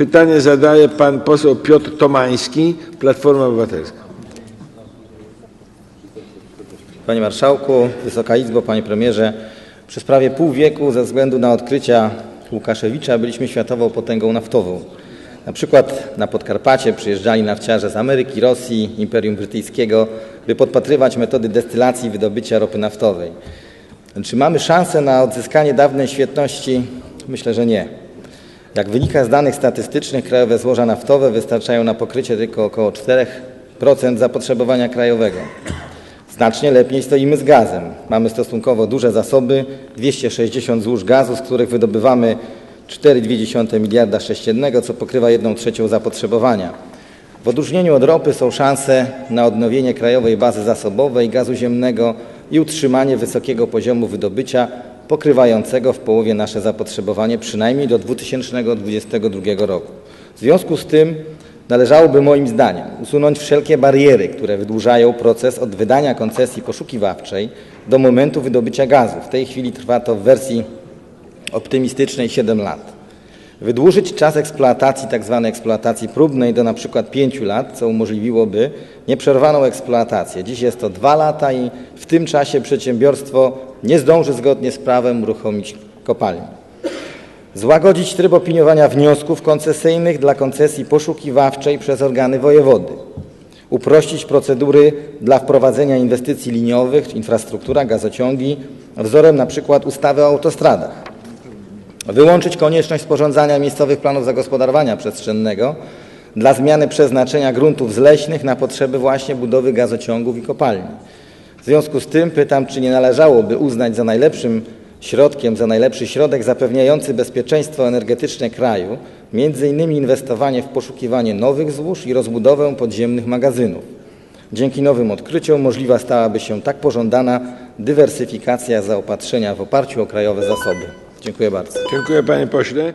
Pytanie zadaje pan poseł Piotr Tomański, Platforma Obywatelska. Panie Marszałku, Wysoka Izbo, Panie Premierze, przez prawie pół wieku ze względu na odkrycia Łukaszewicza byliśmy światową potęgą naftową. Na przykład na Podkarpacie przyjeżdżali nafciarze z Ameryki, Rosji, Imperium Brytyjskiego, by podpatrywać metody destylacji i wydobycia ropy naftowej. Czy mamy szansę na odzyskanie dawnej świetności? Myślę, że nie. Jak wynika z danych statystycznych, krajowe złoża naftowe wystarczają na pokrycie tylko około 4% zapotrzebowania krajowego. Znacznie lepiej stoimy z gazem. Mamy stosunkowo duże zasoby, 260 złóż gazu, z których wydobywamy 4,2 miliarda sześciennego, co pokrywa 1 trzecią zapotrzebowania. W odróżnieniu od ropy są szanse na odnowienie krajowej bazy zasobowej gazu ziemnego i utrzymanie wysokiego poziomu wydobycia pokrywającego w połowie nasze zapotrzebowanie przynajmniej do 2022 roku. W związku z tym należałoby moim zdaniem usunąć wszelkie bariery, które wydłużają proces od wydania koncesji poszukiwawczej do momentu wydobycia gazu. W tej chwili trwa to w wersji optymistycznej 7 lat. Wydłużyć czas eksploatacji tzw. eksploatacji próbnej do przykład 5 lat, co umożliwiłoby nieprzerwaną eksploatację. Dziś jest to 2 lata i w tym czasie przedsiębiorstwo nie zdąży zgodnie z prawem uruchomić kopalni. Złagodzić tryb opiniowania wniosków koncesyjnych dla koncesji poszukiwawczej przez organy wojewody. Uprościć procedury dla wprowadzenia inwestycji liniowych, infrastruktura, gazociągi, wzorem przykład ustawy o autostradach. Wyłączyć konieczność sporządzania miejscowych planów zagospodarowania przestrzennego dla zmiany przeznaczenia gruntów zleśnych na potrzeby właśnie budowy gazociągów i kopalni. W związku z tym pytam, czy nie należałoby uznać za najlepszym środkiem, za najlepszy środek zapewniający bezpieczeństwo energetyczne kraju, między innymi inwestowanie w poszukiwanie nowych złóż i rozbudowę podziemnych magazynów. Dzięki nowym odkryciom możliwa stałaby się tak pożądana dywersyfikacja zaopatrzenia w oparciu o krajowe zasoby. Dziękuję bardzo. Dziękuję panie pośle.